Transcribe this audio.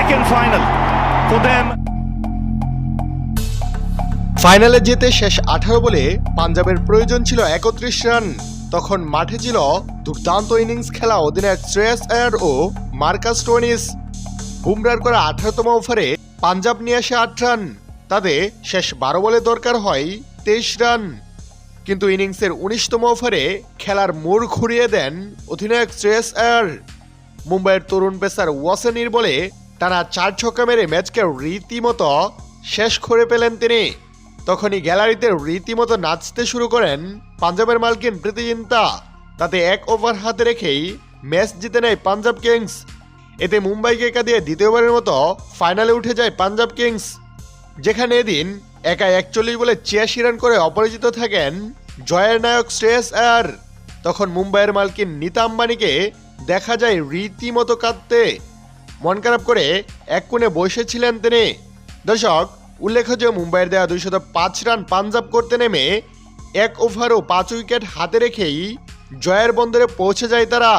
second final for them. ফাইনালে যেতে শেষ আঠারো বলে পাঞ্জাবের প্রয়োজন ছিল একত্রিশ রান। তখন মাঠে ছিল দুর্দান্ত ইনিংস খেলা অধিনায়ক শ্রেয়াস আয়ার ও মার্কাস টোনিস। বুমরার করা আঠারোতম ওভারে পাঞ্জাব নিয়ে আসে আট রান। তাতে শেষ বারো বলে দরকার হয় তেইশ রান। কিন্তু ইনিংসের উনিশতম ওভারে খেলার মোড় ঘুরিয়ে দেন অধিনায়ক শ্রেয়াস আয়ার। মুম্বাইয়ের তরুণ পেসার ওয়াসেনির বলে টানা চার ছক্কা মেরে ম্যাচকে রীতিমতো শেষ করে পেলেন তিনি। তখনই গ্যালারিতে রীতিমতো নাচতে শুরু করেন পাঞ্জাবের মালকিন প্রীতি জিন্তা তাতে এক ওভার হাতে রেখেই ম্যাচ জিতে নেয় পাঞ্জাব কিংস। এতে মুম্বাইকে কাঁদিয়ে দ্বিতীয়বারের মতো ফাইনালে উঠে যায় পাঞ্জাব কিংস। যেখানে এদিন একা একচল্লিশ বলে ছিয়াশি রান করে অপরাজিত থাকেন জয়ের নায়ক শ্রেয়স আয়ার। তখন মুম্বাইয়ের মালকিন নীতা আম্বানিকে দেখা যায় রীতিমতো কাঁদতে। মন খারাপ করে এক কোণে বসেছিলেন তিনি। দর্শক উল্লেখ্য যে মুম্বাইয়ের দেওয়া দুইশত পাঁচ রান পাঞ্জাব করতে নেমে এক ওভার ও পাঁচ উইকেট হাতে রেখেই জয়ের বন্দরে পৌঁছে যায় তারা।